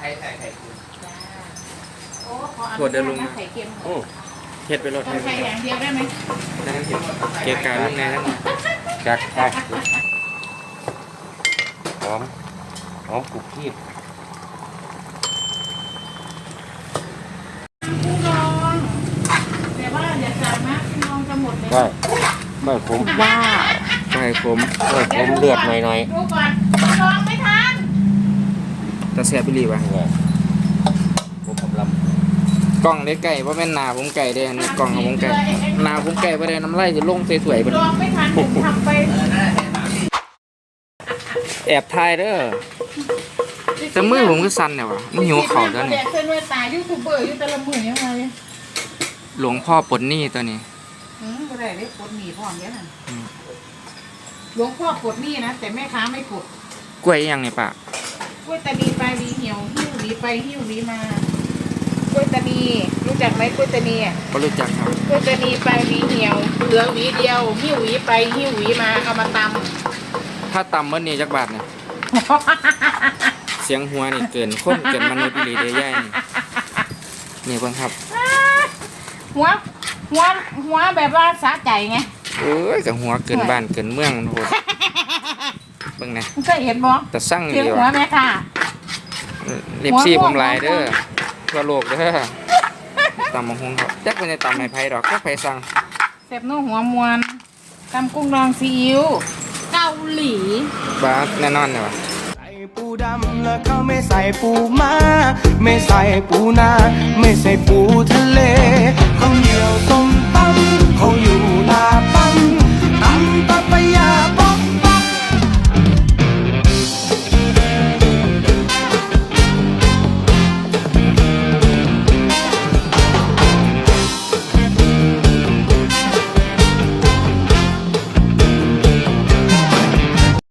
ไข่ไข่ไข่เค็มโอ้ขออาไข่เค็มโอ้เห็ดไปรถต้องใส่แย่งเดียวได้ไหมน้เค็มเกี่ยวกาบลูกแน่นั่นจัดจักหอมหอมกรุบกรีบกุ้องแต่ว่าอย่าใส่มากกุ้งดองจะหมดเลยได้ได้ผมว้าวได้ผมได้ผมเลือดหน่อยหน่อยดูก่อนร้องไหมคะ ตาแซ่บอีหลีวะๆเนี่ยผมกำลังกล้องได้ไก่บ่แม่นหน้าผมไก่เด้อันนี้กล้องของผมไก่หน้าผมไก่บ่ได้น้ำลายจะลงสวยๆเพิ่นดองไม่ทันผมทำไปแอบถ่ายเด้อแต่มือผมก็สั่นเนี่ยวะมันหิวข้าวแล้วนี่เส้นเวตายูทูบเบอร์อยู่แต่ละมือยังไงหลวงพ่อปลดหนี้ตัวนี้อืมก็ได้เลยปลดหนี้พร้อมเนี้ยน่ะอืมหลวงพ่อปลดหนี้นะแต่แม่ค้าไม่ปลดกล้วยอีหยังนี่ปะ กล้วยตานีไปหวีเหี่ยวหิ้วหวีไปหิ้วหวีมากล้วยตานีรู้จักไหมกล้วยตานีอะบ่รู้จักครับกล้วยตานีไปหวีเหี่ยวเหลือหวีเดียวหิ้วหวีไปหิ้วหวีมาเอามาตถ้าต่ำเมื่อนี้จักบาทเนี่ยำ เสียงหัวนี่เกินคนเกินมนุษย์อีหลีเด้ย่ายนี่นี่เบิ่งครับหัวหัวหัวแบบว่าสะใจไงโอ้ยกับหัวเกินบ้านเกินเมืองโหด เบิ่งนะมึงเคยเห็นบ่แต่สั่งเสียงดีหัววะแม่ค่ะ เล็บซี่หัวม่วงผมหลายเด้อหัวม่วงทั่วโลกเด้อตำบักหุ่งครับจักเป็นได้ตำให้ไผดอกก็ไผสั่งเสพนูหัวมวนตำกุ้งดองซีอิ๊วเกาหลีบาแน่นอนเนี่ยวะใส่ปูดำแล้วเขาไม่ใส่ปูมา ไม่ใส่ปูนา ไม่ใส่ปูทะเล